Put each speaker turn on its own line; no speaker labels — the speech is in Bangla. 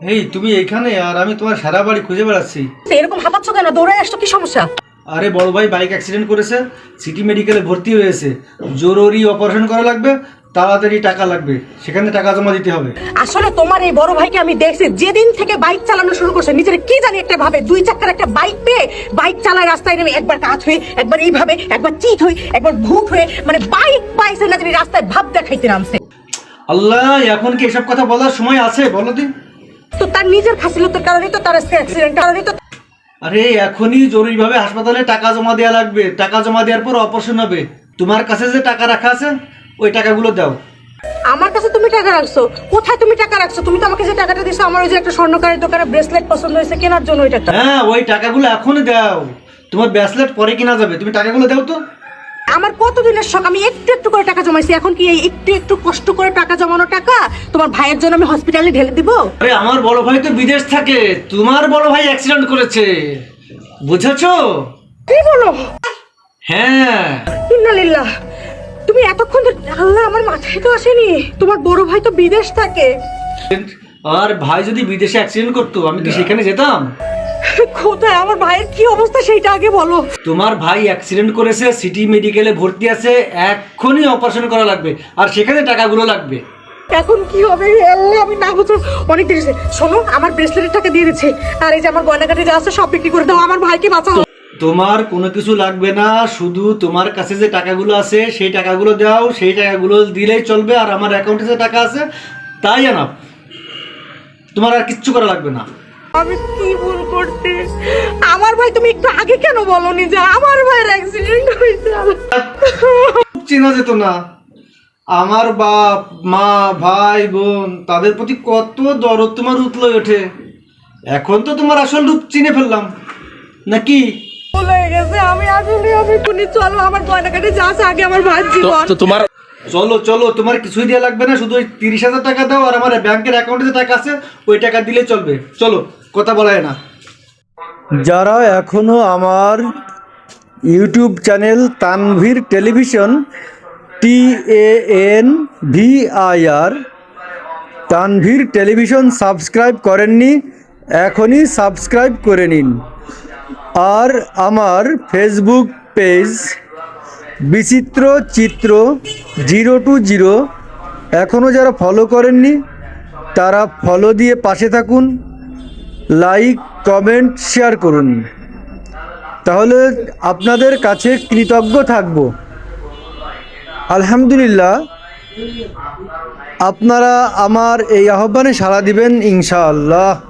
এই তুমি এইখানে আর আমি তোমার সারা বাড়ি খুঁজে বেড়াচ্ছি।
এরকম হাঁপাচ্ছ কেন? দৌড়ে আসছো কি সমস্যা?
আরে বড় ভাই বাইক অ্যাক্সিডেন্ট করেছে সিটি মেডিকেলে ভর্তি হয়েছে। জরুরি অপারেশন করা লাগবে তাড়াতাড়ি টাকা লাগবে সেখানে টাকা জমা দিতে হবে।
আসলে তোমার এই বড় ভাইকে আমি দেখছি যেদিন থেকে বাইক চালানো শুরু করছে নিজের কি জানি একটা ভাবে দুই চাকার একটা বাইক পেয়ে বাইক চালায় রাস্তায় নেমে একবার কাজ হয়ে একবার এইভাবে একবার চিট হয়ে একবার ভূত হয়ে মানে বাইক পাইছে না রাস্তায় ভাব দেখাইতে নামছে।
আল্লাহ এখন কি এসব কথা বলার সময় আছে? বলো দিন
তার নিজের খাসিলতের কারণেই তো তার অ্যাক্সিডেন্ট কারণেই তো
আরে এখনই জরুরিভাবে হাসপাতালে টাকা জমা দেওয়া লাগবে। টাকা জমা দেওয়ার পর অপারেশন হবে। তোমার কাছে যে টাকা রাখা আছে ওই টাকাগুলো দাও।
আমার কাছে তুমি টাকা রাখছো। কোথায় তুমি টাকা রাখছো? তুমি তো আমাকে যে টাকাটা দিছো আমার ওই যে একটা স্বর্ণকারের দোকানে ব্রেসলেট পছন্দ হয়েছে কেনার জন্য ওই টাকা
হ্যাঁ ওই টাকাগুলো এখনই দাও। তোমার ব্যাসলেট পরে কিনা যাবে। তুমি টাকাগুলো দাও তো।
আমার কতদিনের শখ? আমি একটু একটু করে টাকা জমাইছি। এখন কি এই একটু একটু কষ্ট করে টাকা জমানো টাকা তোমার ভাইয়ের জন্য আমি হসপিটালে ঢেলে দিব?
আরে আমার বড় ভাই তো বিদেশ থাকে। তোমার বড় ভাই অ্যাক্সিডেন্ট করেছে। বুঝেছ?
কি বলো?
হ্যাঁ।
ইন্নালিল্লাহ। তুমি এতক্ষণ ধরে আল্লাহ আমার মাথায় তো আসেনি। তোমার বড় ভাই তো বিদেশ থাকে।
আর ভাই যদি বিদেশে অ্যাক্সিডেন্ট করতো আমি কি সেখানে যেতাম?
কোথায়? আমার ভাইয়ের কি অবস্থা সেইটা আগে বলো।
তোমার ভাই অ্যাক্সিডেন্ট করেছে সিটি মেডিকেলে ভর্তি আছে এক্ষুনি অপারেশন করা লাগবে আর সেখানে টাকাগুলো লাগবে।
এখন কি হবে? আল্লাহ আমি না বুঝো অনেক দেরি হয়েছে। শোনো আমার ব্রেসলেটের টাকা দিয়ে দিচ্ছে। আর এই যে আমার গয়নাগাটি যা আছে সব বিক্রি করে দাও। আমার ভাইকে বাঁচাও।
তোমার কোনো কিছু লাগবে না শুধু তোমার কাছে যে টাকাগুলো আছে সেই টাকাগুলো দাও। সেই টাকাগুলো দিলেই চলবে আর আমার অ্যাকাউন্টে যে টাকা আছে তাই আনাপ তোমার আর কিচ্ছু করা লাগবে না।
আমি কি ভুল করতে আমার ভাই তুমি একটু আগে কেন বলনি যে আমার ভাইয়ের অ্যাক্সিডেন্ট হয়েছে?
চেনা যেত না। আমার বাপ মা ভাই বোন তাদের প্রতি কত দরদ তোমার উতলে ওঠে। এখন তো তোমার আসল রূপ চিনে ফেললাম। নাকি?
ভুল গেছে আমি আসলে আমি কোনি চলো আমার যা আছে আগে আমার ভাইয়ের জীবন।
তো তোমার
চলো চলো তোমার কিছুই দেওয়া লাগবে না শুধু ওই তিরিশ হাজার টাকা দাও আর আমার ব্যাংকের অ্যাকাউন্টে যে টাকা আছে ওই টাকা দিলে চলবে। চলো। কথা বলা হয় না। যারা এখনও আমার YouTube channel Tanvir Television, T N V I R, Tanvir Television subscribe করেননি, এখনই সাবস্ক্রাইব করে নিন। আর আমার ফেসবুক পেজ, বিচিত্র চিত্র জিরো টু জিরো এখনও যারা ফলো করেননি, তারা ফলো দিয়ে পাশে থাকুন। লাইক, কমেন্ট, শেয়ার করুন। তাহলে আপনাদের কাছে কৃতজ্ঞ থাকব। আলহামদুলিল্লাহ, আপনারা আমার এই আহ্বানে সাড়া দিবেন ইনশাআল্লাহ।